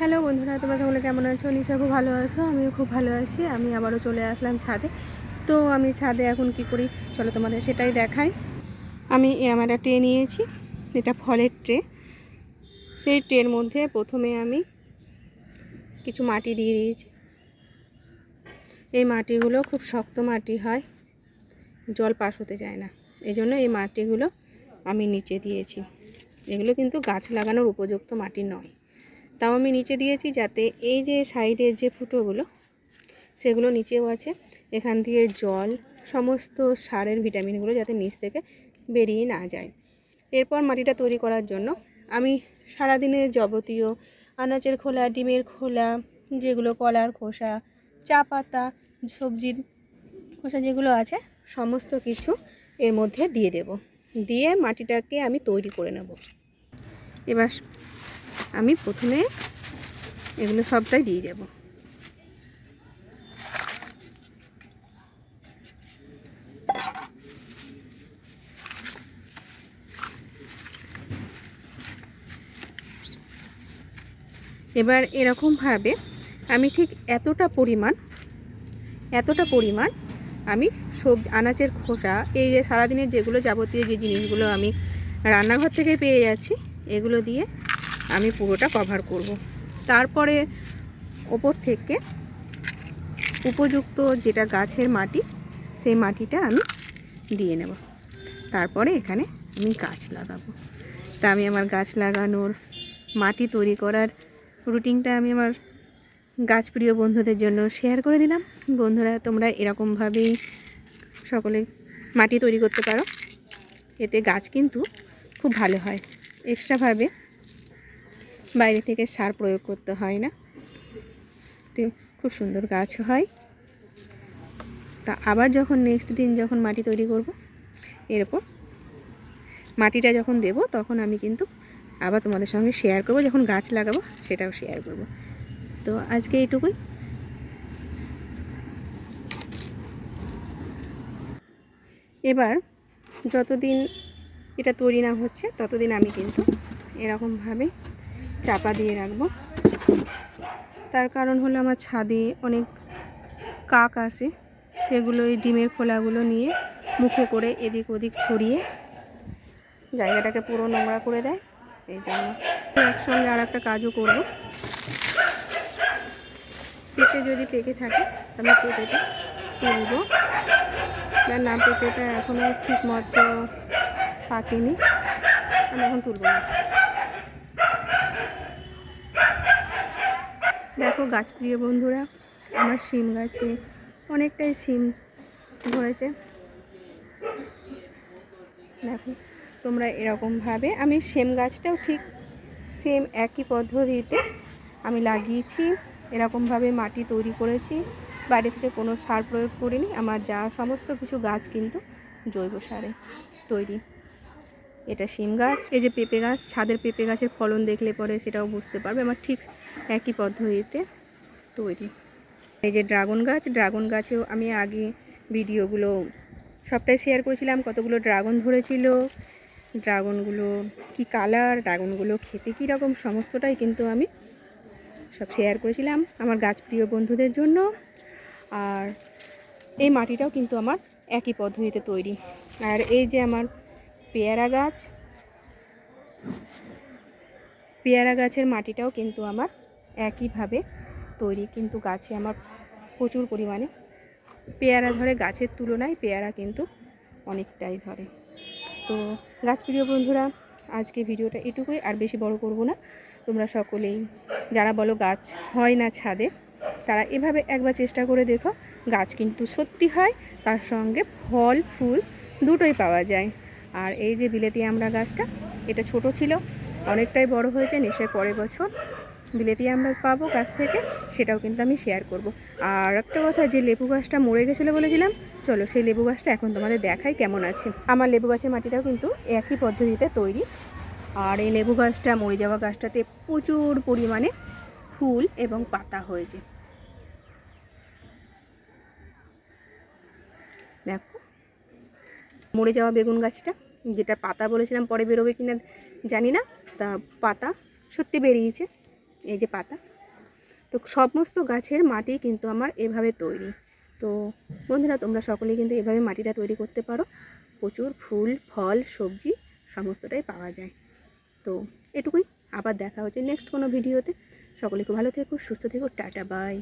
Hello বন্ধুরা, তোমরা সকলে কেমন আছো? নিশা খুব ভালো আছো, আমিও খুব ভালো আছি। আমি আবারও চলে আসলাম ছাদে। তো আমি ছাদে এখন কি করি? চলো তোমাদের সেটাই দেখাই। আমি এরম একটা ট্রে নিয়েছি, এটা ফলের ট্রে। সেই ট্রের মধ্যে প্রথমে আমি কিছু মাটি দিয়ে দিয়েছি। এই মাটিগুলো খুব শক্ত মাটি হয়, জল পাস হতে যায় না। এই জন্য এই মাটিগুলো আমি নিচে দিয়েছি। এগুলো কিন্তু গাছ লাগানোর উপযুক্ত মাটি নয়। তাও আমি নিচে দিয়েছি যাতে এই যে সাইডের যে ফুটোগুলো, সেগুলো নিচেও আছে। এখান দিয়ে জল, সমস্ত সারের ভিটামিনগুলো যাতে নিচ থেকে বেরিয়ে না যায়। এরপর মাটিটা তৈরি করার জন্য আমি সারাদিনের যাবতীয় আনাচের খোলা, ডিমের খোলা, যেগুলো কলার খোসা, চা পাতা, সবজির খোসা যেগুলো আছে, সমস্ত কিছু এর মধ্যে দিয়ে দেব। দিয়ে মাটিটাকে আমি তৈরি করে নেব। এবার আমি প্রথমে এগুলো সবটাই দিয়ে দেব। এবার এরকমভাবে আমি ঠিক এতটা পরিমাণ এতটা পরিমাণ আমি সবজি আনাজের খোসা, এই যে সারাদিনের যেগুলো যাবতীয় যে জিনিসগুলো আমি রান্নাঘর থেকে পেয়ে যাচ্ছি, এগুলো দিয়ে আমি পুরোটা কভার করব। তারপরে ওপর থেকে উপযুক্ত যেটা গাছের মাটি, সেই মাটিটা আমি দিয়ে নেব। তারপরে এখানে আমি গাছ লাগাবো। তা আমি আমার গাছ লাগানোর, মাটি তৈরি করার রুটিনটা আমি আমার গাছপ্রিয় বন্ধুদের জন্য শেয়ার করে দিলাম। বন্ধুরা, তোমরা এরকমভাবেই সকলে মাটি তৈরি করতে পারো। এতে গাছ কিন্তু খুব ভালো হয়। এক্সট্রাভাবে বাইরে থেকে সার প্রয়োগ করতে হয় না। খুব সুন্দর গাছ হয়। তা আবার যখন নেক্সট দিন যখন মাটি তৈরি করব এরপর মাটিটা যখন দেব, তখন আমি কিন্তু আবার তোমাদের সঙ্গে শেয়ার করব, যখন গাছ লাগাবো সেটাও শেয়ার করব। তো আজকে এইটুকুই। এবার যতদিন এটা তৈরি না হচ্ছে, ততদিন আমি কিন্তু এরকমভাবে চাপা দিয়ে রাখব। তার কারণ হলো আমার ছাদে অনেক কাক আসে সেগুলো এই ডিমের খোলাগুলো নিয়ে মুখে করে এদিক ওদিক ছড়িয়ে জায়গাটাকে পুরো নোংরা করে দেয়। এই জন্য একসঙ্গে আর একটা কাজও করব। পেঁপে যদি পেকে থাকে আমি পেঁপেটা তুলবো। না না পেঁপেটা এখনও ঠিক মতো পাকেনি, আমি এখন তুলব না দেখো গাছপ্রিয় বন্ধুরা, আমার শিম গাছে অনেকটাই শিম ধরেছে। দেখো, তোমরা এরকমভাবে আমি সেম গাছটাও ঠিক সেম একই পদ্ধতিতে আমি লাগিয়েছি এরকমভাবে মাটি তৈরি করেছি বাইরে থেকে কোনো সার প্রয়োগ করিনি, আমার যা সমস্ত কিছু গাছ কিন্তু জৈব সারে তৈরি। এটা শিম গাছ, এই যে পেঁপে গাছ, ছাদের পেঁপে গাছের ফলন দেখলে পরে সেটাও বুঝতে পারবে, আমার ঠিক একই পদ্ধতিতে তৈরি। এই যে ড্রাগন গাছ, ড্রাগন গাছেও আমি আগে ভিডিওগুলো সবটাই শেয়ার করেছিলাম, কতগুলো ড্রাগন ধরেছিল, ড্রাগনগুলো কি কালার ড্রাগনগুলো খেতে কীরকম সমস্তটাই কিন্তু আমি সব শেয়ার করেছিলাম আমার গাছপ্রিয় বন্ধুদের জন্য। আর এই মাটিটাও কিন্তু আমার একই পদ্ধতিতে তৈরি। আর এই যে আমার পেয়ারা গাছ, পেয়ারা গাছের মাটিটাও কিন্তু আমার একইভাবে তৈরি, কিন্তু গাছে আমার প্রচুর পরিমাণে পেয়ারা ধরে। গাছের তুলনায় পেয়ারা কিন্তু অনেকটাই ধরে। তো গাছ প্রিয় বন্ধুরা, আজকে ভিডিওটা এটুকুই, আর বেশি বড় করব না। তোমরা সকলেই, যারা বলো গাছ হয় না ছাদে, তারা এভাবে একবার চেষ্টা করে দেখো, গাছ কিন্তু সত্যি হয়, তার সঙ্গে ফল, ফুল দুটোই পাওয়া যায়। আর এই যে বিলেতি আমরা গাছটা, এটা ছোট ছিল, অনেকটাই বড় হয়েছে নিশ্চয়ই পরের বছর বিলেতি আমরা পাবো গাছ থেকে, সেটাও কিন্তু আমি শেয়ার করব। আর একটা কথা, যে লেবু গাছটা মরে গেছিল বলেছিলাম, চলো সেই লেবু গাছটা এখন তোমাদের দেখাই কেমন আছে। আমার লেবু গাছের মাটিটাও কিন্তু একই পদ্ধতিতে তৈরি। আর এই লেবু গাছটা, মরে যাওয়া গাছটাতে প্রচুর পরিমাণে ফুল এবং পাতা হয়েছে। দেখো, মরে যাওয়া বেগুন গাছটা, যেটা পাতা বলেছিলাম পরে বেরোবে কিনা জানি না, তা পাতা সত্যি বেরিয়েছে। এই যে পাতা। তো সমস্ত গাছের মাটি কিন্তু আমার এভাবে তৈরি। তো বন্ধুরা, তোমরা সকলে কিন্তু এভাবে মাটিটা তৈরি করতে পারো। প্রচুর ফুল, ফল, সবজি সমস্তটাই পাওয়া যায়। তো এটুকুই, আবার দেখা হচ্ছে নেক্সট কোনো ভিডিওতে সকলে খুব ভালো থেকো, সুস্থ থেকো, টাটা বাই